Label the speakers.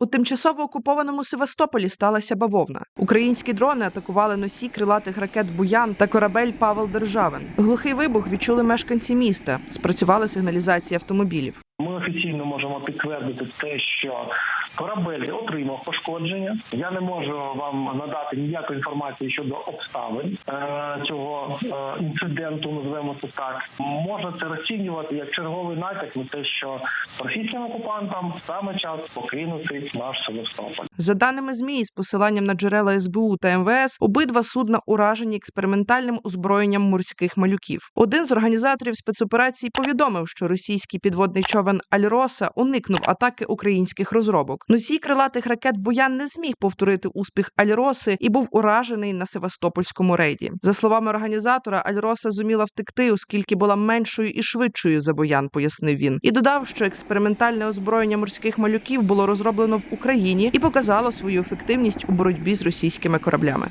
Speaker 1: У тимчасово окупованому Севастополі сталася бавовна. Українські дрони атакували носі крилатих ракет Буян та корабель Павел Державин. Глухий вибух відчули мешканці міста. Спрацювала сигналізація автомобілів.
Speaker 2: Офіційно можемо підтвердити те, що корабель отримав пошкодження. Я не можу вам надати ніякої інформації щодо обставин е, цього е, інциденту. Називаємо це так. Можна це розцінювати як черговий натяк на те, що російським окупантам саме час покинути наш Севастополь.
Speaker 1: За даними ЗМІ, з посиланням на джерела СБУ та МВС, обидва судна уражені експериментальним озброєнням морських малюків. Один з організаторів спецоперації повідомив, що російський підводний човен Альроса уникнув атаки українських розробок. Носій крилатих ракет Буян не зміг повторити успіх Альроси і був уражений на Севастопольському рейді. За словами організатора, Альроса зуміла втекти, оскільки була меншою і швидшою за Боян, пояснив він, і додав, що експериментальне озброєння морських малюків було розроблено в Україні і показало свою ефективність у боротьбі з російськими кораблями.